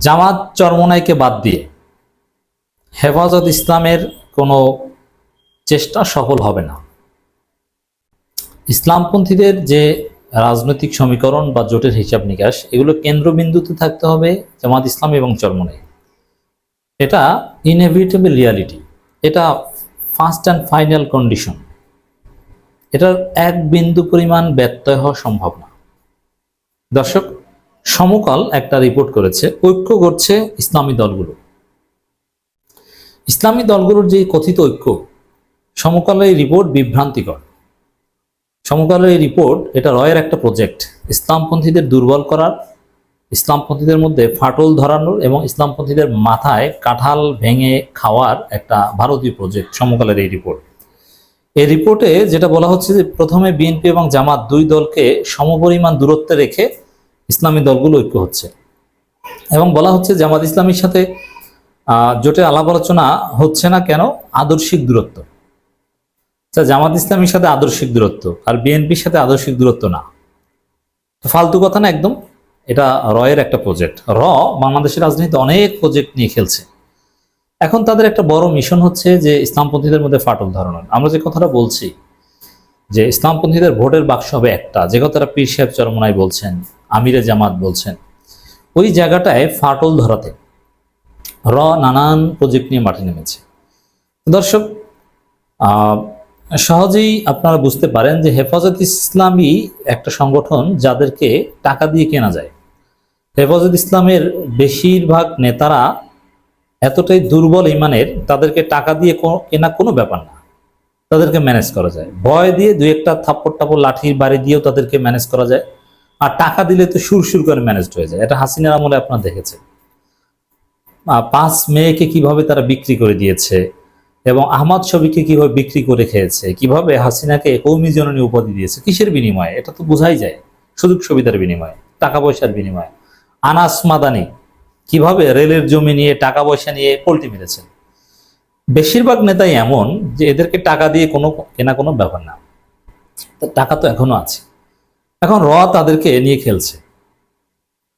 জামাত চরমনাইকে বাদ দিয়ে হেফাজত ইসলামের কোনো চেষ্টা সফল হবে না। ইসলামপন্থীদের যে রাজনৈতিক সমীকরণ বা জোটের হিসাব নিকাশ, এগুলো কেন্দ্রবিন্দুতে থাকতে হবে জামাত ইসলাম এবং চরমনাই। এটা ইনএভিটেবল রিয়ালিটি এটা ফার্স্ট অ্যান্ড ফাইনাল কন্ডিশন এটার এক বিন্দু পরিমাণ ব্যত্যয় হওয়া সম্ভব না। দর্শক, সমকাল একটা রিপোর্ট করেছে। ঐক্য করছে ইসলামী দলগুলো। ইসলামী দলগুলোর যে কথিত ঐক্য, সমকালের এই রিপোর্ট বিভ্রান্তিকর। সমকালের রিপোর্ট, এটা রয়ের একটা প্রজেক্ট। ইসলামপন্থীদের দুর্বল করার, ইসলামপন্থীদের মধ্যে ফাটল ধরানোর এবং ইসলামপন্থীদের মাথায় কাঁঠাল ভেঙে খাওয়ার একটা ভারতীয় প্রজেক্ট সমকালের এই রিপোর্ট। এই রিপোর্টে যেটা বলা হচ্ছে যে প্রথমে বিএনপি এবং জামাত দুই দলকে সমপরিমাণ দূরত্বে রেখে ইসলামী দলগুলো ঐক্য হচ্ছে। এবং বলা হচ্ছে জামাত ইসলামীর সাথে আহ, জোটে আলাপ আলোচনা হচ্ছে না কেন? আদর্শিক দূরত্ব। আচ্ছা জামাত ইসলামীর সাথে আদর্শিক দূরত্ব আর বিএনপির সাথে আদর্শিক দূরত্ব না। তো ফালতু কথা না একদম। এটা রয়ের একটা প্রজেক্ট র বাংলাদেশের রাজনীতিতে অনেক প্রজেক্ট নিয়ে খেলছে। এখন তাদের একটা বড় মিশন হচ্ছে যে ইসলামপন্থীদের মধ্যে ফাটল ধরানোর আমরা যে কথাটা বলছি যে ইসলামপন্থীদের ভোটের বাক্স হবে একটা। যে কথাটা পীর সাহেব চরমনাই বলছেন আমিরে জামাত বলছেন ওই জায়গাটায় ফাটল ধরাতে। র নানান প্রজেক্ট নিয়ে মাঠে নেমেছে। দর্শক সহজেই আপনারা বুঝতে পারেন যে হেফাজত ইসলামী একটা সংগঠন যাদেরকে টাকা দিয়ে কেনা যায়। হেফাজত ইসলামের বেশিরভাগ নেতারা এতটাই দুর্বল ইমানের, তাদেরকে টাকা দিয়ে কেনা কোনো ব্যাপার না। তাদেরকে ম্যানেজ করা যায়। ভয় দিয়ে দু একটা থাপ্পড় টাপড় লাঠির বাড়ি দিয়েও তাদেরকে ম্যানেজ করা যায়। আর টাকা দিলে তো সুর সুর করে ম্যানেজড হয়ে যায়। এটা হাসিনার আমলে আপনারা দেখেছেন। আহ, পাঁচ মেয়েকে কীভাবে তারা বিক্রি করে দিয়েছে এবং আহমদ ছবিকে কীভাবে বিক্রি করে খেয়েছে কীভাবে হাসিনাকে কৌমি জননী উপাধি দিয়েছে কিসের বিনিময়ে? এটা তো বোঝাই যায়। সুযোগ সুবিধার বিনিময়ে টাকা পয়সার বিনিময়ে। আনাস মাদানি কীভাবে রেলের জমি নিয়ে টাকা পয়সা নিয়ে পোল্টি মেরেছেন। বেশিরভাগ নেতাই এমন যে এদেরকে টাকা দিয়ে কোনো কেনা কোনো ব্যাপার না। টাকা তো এখনও আছে। এখন র তাদেরকে নিয়ে খেলছে।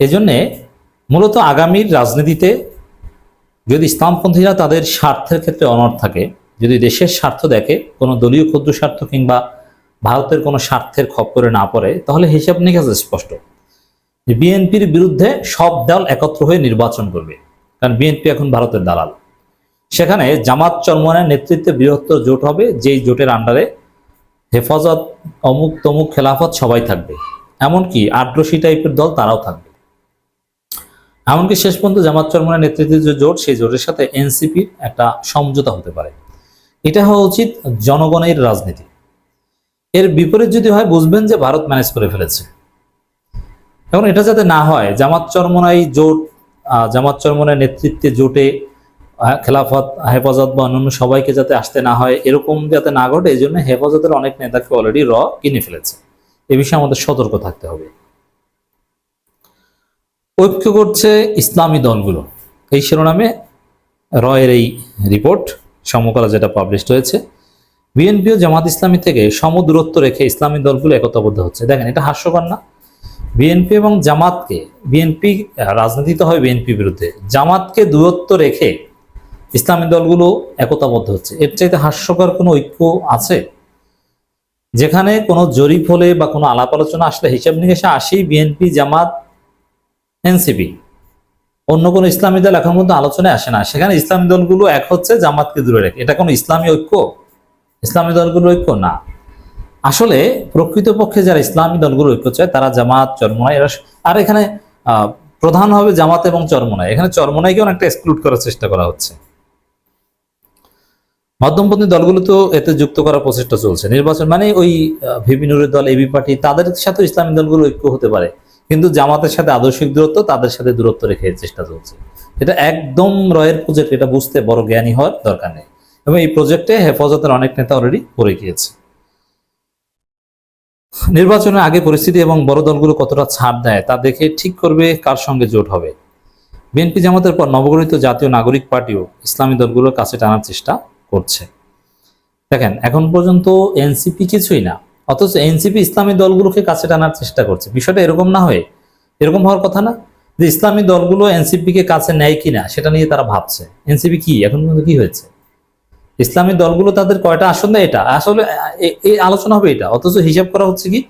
এজন্যে মূলত আগামীর রাজনীতিতে যদি ইসলামপন্থীরা তাদের স্বার্থের ক্ষেত্রে অনড় থাকে, যদি দেশের স্বার্থ দেখে, কোনো দলীয় ক্ষুদ্র স্বার্থ কিংবা ভারতের কোনো স্বার্থের খপ্পরে না পড়ে, তাহলে হিসাব নিকাশ স্পষ্ট। বিএনপির বিরুদ্ধে সব দল একত্র হয়ে নির্বাচন করবে, কারণ বিএনপি এখন ভারতের দালাল। সেখানে জামাত চরমনের নেতৃত্বে বৃহত্তর জোট হবে, যেই জোটের আন্ডারে হেফাজত, অমুক তমুক খেলাফত সবাই থাকবে। এমনকি আট্রসি টাইপের দল তারাও থাকবে। এমনকি শেষ পর্যন্ত জামাত চরমনের নেতৃত্বে যে জোট, সেই জোটের সাথে এনসিপির একটা সমঝোতা হতে পারে। এটা হওয়া উচিত জনগণের রাজনীতি। এর বিপরীত যদি হয়, বুঝবেন যে ভারত ম্যানেজ করে ফেলেছে। এখন এটা যাতে না হয়, জামাত চরমনাই জোট জামাত চরমনের নেতৃত্বে জোটে খেলাফত, হেফাজত বা অন্যান্য সবাইকে যাতে আসতে না হয়, এরকম যাতে না ঘটে, এই জন্য হেফাজতের অনেক নেতাকে অলরেডি র কিনে ফেলেছে। এ বিষয়ে আমাদের সতর্ক থাকতে হবে। ঐক্য করছে ইসলামী দলগুলো। এই শিরোনামে রয়ের এই রিপোর্ট সমকালা যেটা পাবলিশ হয়েছে। বিএনপি ও জামাত ইসলামী থেকে সমদূরত্ব রেখে ইসলামী দলগুলো একতাবদ্ধ হচ্ছে। দেখেন, এটা হাস্যকর না। বিএনপি এবং জামাতকে বিএনপি রাজনীতিতে হয় বিএনপি বিরুদ্ধে। জামাতকে দূরত্ব রেখে ইসলামী দলগুলো একতাবদ্ধ হচ্ছে। এর চাইতে হাস্যকর কোনো ঐক্য আছে? যেখানে কোনো জরিপ হলে বা কোনো আলাপ আলোচনা আসলে হিসাব নিকাশে আসেই বিএনপি, জামাত, এনসিপি। অন্য কোনো ইসলামী দল এখন পর্যন্ত আলোচনায় আসে না। সেখানে ইসলামী দলগুলো এক হচ্ছে জামাতকে দূরে রেখে। এটা কোনো ইসলামী ঐক্য? ইসলামী দলগুলো ঐক্য না। আসলে প্রকৃতপক্ষে যারা ইসলামী দলগুলো ঐক্য চায়, তারা জামাত, চরমনাই, এরা আর এখানে প্রধান হবে জামাত এবং চরমনাই। এখানে চরমনাইকে অনেকটা এক্সক্লুড করার চেষ্টা করা হচ্ছে। মধ্যমপন্থী দলগুলো তো এতে যুক্ত করার প্রচেষ্টা চলছে। নির্বাচন মানে ওই ভিপি নুরের দল এবি পার্টি, তাদের সাথে ইসলামী দলগুলো ঐক্য হতে পারে। কিন্তু জামাতের সাথে আদর্শিক দূরত্ব, তাদের সাথে দূরত্ব রেখে চেষ্টা চলছে। এটা একদম রয়ের প্রজেক্ট এটা বুঝতে বড় জ্ঞানী হওয়ার দরকার নেই। এবং এই প্রজেক্টে হেফাজতের অনেক নেতা অলরেডি পড়ে গিয়েছে। নির্বাচনের আগে পরিস্থিতি এবং বড় দলগুলো কতটা ছাড় দেয়, তা দেখে ঠিক করবে কার সঙ্গে জোট হবে। বিএনপি জামাতের পর নবগঠিত জাতীয় নাগরিক পার্টিও ইসলামী দলগুলোর কাছে টানার চেষ্টা করছে। দেখেন, এখন পর্যন্ত এনসিপি কিছুই না, অথচ এনসিপি ইসলামী দলগুলোকে কাছে টানার চেষ্টা করছে। বিষয়টা এরকম না হয়ে, এরকম হওয়ার কথা না যে ইসলামী দলগুলো এনসিপি কে কাছে নেয় কিনা সেটা নিয়ে তারা ভাবছে। এনসিপি কি? এখন পর্যন্ত কি হয়েছে? ইসলামী দলগুলো তাদের কয়টা আসন দেয় এটা? আসলে এই আলোচনা হবে এটা। অথচ হিসাব করা হচ্ছে কি,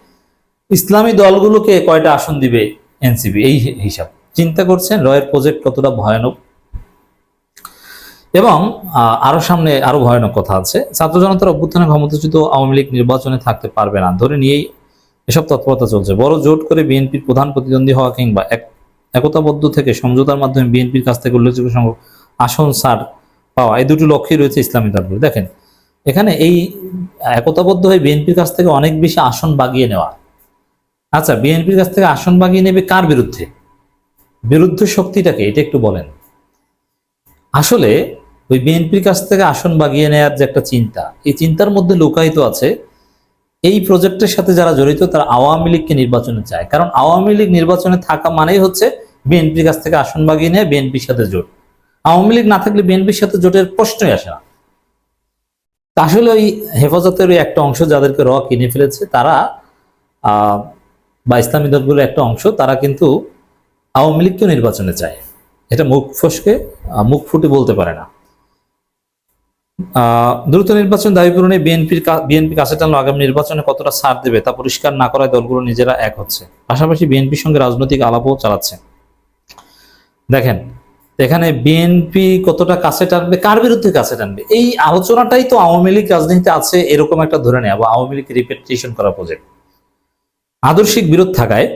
ইসলামী দলগুলোকে কয়টা আসন দিবে এনসিপি? এই হিসাব। চিন্তা করছেন, রয়ের প্রজেক্ট কতটা ভয়ানক? এবং আহ, আরও সামনে আরও ভয়ানক কথা আছে। ছাত্র জনতার অভ্যুত্থানে ক্ষমতাচ্যুত আওয়ামী লীগ নির্বাচনে থাকতে পারবে না। ধরে নিয়েই এসব তৎপরতা চলছে। বড় জোট করে বিএনপির প্রধান প্রতিদ্বন্দ্বী হওয়া কিংবা এক একতাবদ্ধ থেকে সমঝোতার মাধ্যমে বিএনপির কাছ থেকে উল্লেখযোগ্য সংখ্যক আসন সার পাওয়া এই দুটো লক্ষ্যই রয়েছে ইসলামী দলগুলো দেখেন এখানে এই একতাবদ্ধ হয়ে বিএনপির কাছ থেকে অনেক বেশি আসন বাগিয়ে নেওয়া। আচ্ছা বিএনপির কাছ থেকে আসন বাগিয়ে নেবে কার বিরুদ্ধে? বিরুদ্ধ শক্তিটাকে এটা একটু বলেন। আসলে ওই বিএনপির কাছ থেকে আসন বাগিয়ে নেওয়ার যে একটা চিন্তা, এই চিন্তার মধ্যে লুকায়িত আছে এই প্রজেক্টের সাথে যারা জড়িত, তারা আওয়ামী লীগকে নির্বাচনে চায়। কারণ আওয়ামী লীগ নির্বাচনে থাকা মানেই হচ্ছে বিএনপির কাছ থেকে আসন বাগিয়ে নেয়, বিএনপির সাথে জোট। আওয়ামী লীগ না থাকলে বিএনপির সাথে জোটের প্রশ্নই আসে না। আসলে ওই হেফাজতের ওই একটা অংশ যাদেরকে র কিনে ফেলেছে, তারা বা ইসলামী দলগুলোর একটা অংশ, তারা কিন্তু আওয়ামী লীগকেও নির্বাচনে চায়। এটা মুখ ফসকে মুখ ফুটে বলতে পারে না। দ্রুত নির্বাচন দাবি পূরণে বিএনপির বিএনপি কাছে টানলো আগামী নির্বাচনে কতটা ছাড় দেবে তা পরিষ্কার না করায় দলগুলো নিজেরা এক হচ্ছে। পাশাপাশি বিএনপির সঙ্গে রাজনৈতিক আলাপও চালাচ্ছে। দেখেন, এখানে বিএনপি কতটা কাছে টানবে, কার বিরুদ্ধে কাছে টানবে, এই আলোচনাটাই তো আওয়ামী লীগ রাজনীতিতে আছে এরকম একটা ধরে নেওয়া বা আওয়ামী লীগ রিপেটেশন করা প্রজেক্ট আদর্শিক বিরোধ থাকায়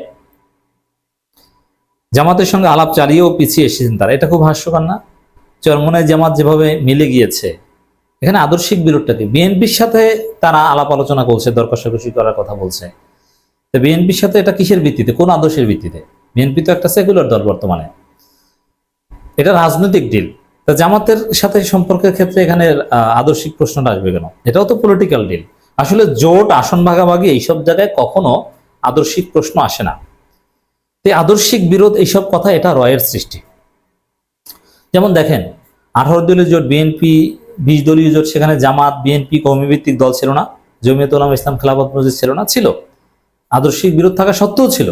জামাতের সঙ্গে আলাপ চালিয়েও পিছিয়ে এসেছেন তারা। এটা খুব হাস্যকর না? চরমনায় জামাত যেভাবে মিলে গিয়েছে এখানে আদর্শিক বিরোধটাকে বিএনপির সাথে তারা আলাপ আলোচনা করছে দর কষাকষি করার কথা বলছে। তো বিএনপির সাথে এটা কিসের ভিত্তিতে? কোন আদর্শের ভিত্তিতে? বিএনপি তো একটা সেকুলার দল বর্তমানে। এটা রাজনৈতিক ডিল তা জামাতের সাথে সম্পর্কের ক্ষেত্রে এখানে আদর্শিক প্রশ্নটা আসবে কেন? এটাও তো পলিটিক্যাল ডিল আসলে জোট, আসন ভাগাভাগি এইসব জায়গায় কখনো আদর্শিক প্রশ্ন আসে না। তো আদর্শিক বিরোধ এইসব কথা এটা রয়ের সৃষ্টি। যেমন দেখেন, আঠারো দলীয় জোট বিএনপি বিশ দলীয় জোট সেখানে জামাত, বিএনপি কৌমিভিত্তিক দল ছিল না জমিয়ত উলামা ইসলাম খেলাফত মসজিদ ছিল না, ছিল। আদর্শিক বিরোধ থাকা সত্ত্বেও ছিল।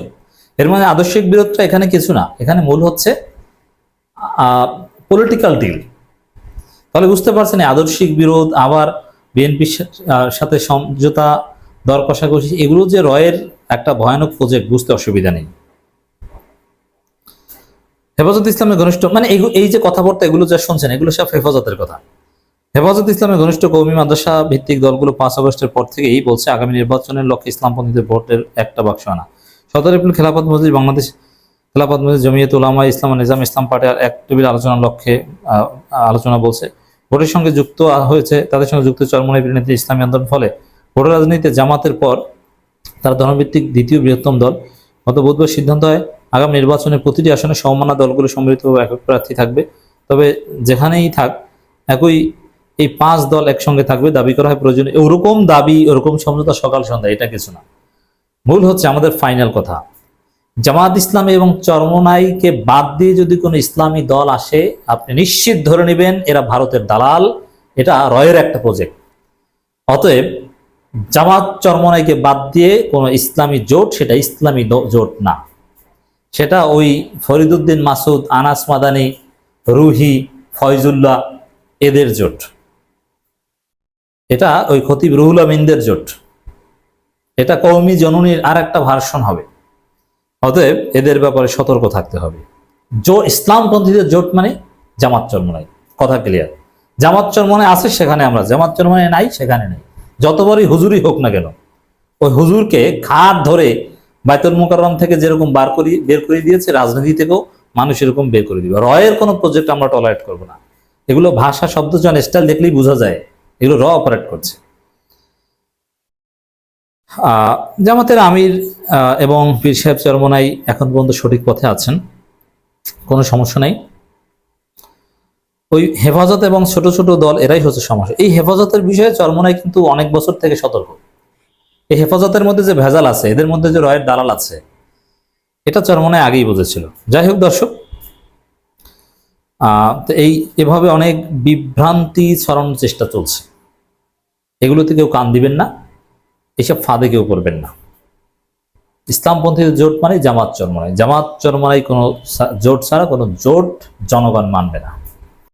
এর মানে আদর্শিক বিরোধটা এখানে কিছু না। এখানে মূল হচ্ছে পলিটিক্যাল ডিল তাহলে বুঝতে পারছেন আদর্শিক বিরোধ, আবার বিএনপির সাথে সমঝোতা, দর কষাকষি, এগুলো যে রয়ের একটা ভয়ানক প্রজেক্ট বুঝতে অসুবিধা নেই। হেফাজত ইসলামের ঘনিষ্ঠ মানে এই যে কথাবার্তা, এগুলো যা শুনছেন, এগুলো সব হেফাজতের কথা। হেফাজত ইসলামের ঘনিষ্ঠ কৌমি মাদ্রাসা ভিত্তিক দলগুলো পাঁচ আগস্টের পর থেকেই বলছে আগামী নির্বাচনের লক্ষ্যে ইসলামপন্থীদের ভোটের একটা বাক্স আনা। সতেরো এপ্রিল খেলাফত মসজিদ বাংলাদেশ খেলাফত মসজিদ জমিয়ত উলামা ইসলাম নিজাম ইসলাম পার্টির এক টেবিল আলোচনার লক্ষ্যে আলোচনা বলছে, ভোটের সঙ্গে যুক্ত হয়েছে, তাদের সঙ্গে যুক্ত চরমনাই বিরোধী ইসলামী আন্দোলন। ফলে ভোটের রাজনীতিতে জামাতের পর তারা ধর্মভিত্তিক দ্বিতীয় বৃহত্তম দল। গত বুধবার সিদ্ধান্ত হয়, আগামী নির্বাচনে প্রতিটি আসনে সমমানা দলগুলো সম্মিলিতভাবে একক প্রার্থী থাকবে। তবে যেখানেই থাক, একই এই পাঁচ দল একসঙ্গে থাকবে, দাবি করা হয় প্রয়োজন। ওরকম দাবি ওরকম সমঝোতা সকাল সন্ধ্যা এটা কিছু না। মূল হচ্ছে আমাদের ফাইনাল কথা। জামাত ইসলামী এবং চরমনাইকে বাদ দিয়ে যদি কোনো ইসলামী দল আসে, আপনি নিশ্চিত ধরে নেবেন এরা ভারতের দালাল। এটা রয়ের একটা প্রজেক্ট অতএব জামাত চরমনাইকে বাদ দিয়ে কোনো ইসলামী জোট, সেটা ইসলামী জোট না। সেটা ওই ফরিদুদ্দিন মাসুদ, আনাস মাদানি, রুহি, ফয়জুল্লাহ, এদের জোট। এটা ওই খতিব রুহুল আমিনদের জোট। এটা কৌমি জননীর আর একটা ভার্সন হবে। অতএব এদের ব্যাপারে সতর্ক থাকতে হবে। জো ইসলামপন্থীদের জোট মানে জামাত চরমনাই। কথা ক্লিয়ার জামাত চরমনাই আছে, সেখানে আমরা। জামাত চরমনাই নাই, সেখানে নেই। যতবারই হুজুরই হোক না কেন, ওই হুজুরকে ঘাট ধরে বাইতুল মুকাররম থেকে যেরকম বার করি, বের করে দিয়েছে, রাজনীতি থেকেও মানুষ এরকম বের করে দিবে। রয়ের কোনো প্রজেক্ট আমরা টলারেট করব না। এগুলো ভাষা শব্দচয়ন স্টাইল দেখলেই বোঝা যায়। এগুলো র অপারেট করছে। জামাতের আমির এবং পীর সাহেব চরমনাই এখন পর্যন্ত সঠিক পথে আছেন। কোনো সমস্যা নেই। ওই হেফাজত এবং ছোট ছোট দল, এরাই হচ্ছে সমস্যা। এই হেফাজতের বিষয়ে চরমনাই কিন্তু অনেক বছর থেকে সতর্ক। এই হেফাজতের মধ্যে যে ভেজাল আছে, এদের মধ্যে যে রয়ের দালাল আছে, এটা চরমনাই আগেই বুঝেছিল। যাই হোক দর্শক তো এই এভাবে অনেক বিভ্রান্তি ছড়ানোর চেষ্টা চলছে। এগুলোতে কেউ কান দিবেন না, এসব ফাঁদে কেউ করবেন না। ইসলামপন্থী জোট মানে জামাত চরমনাই জামাত চরমনাই কোনো জোট ছাড়া কোনো জোট জনগণ মানবে না।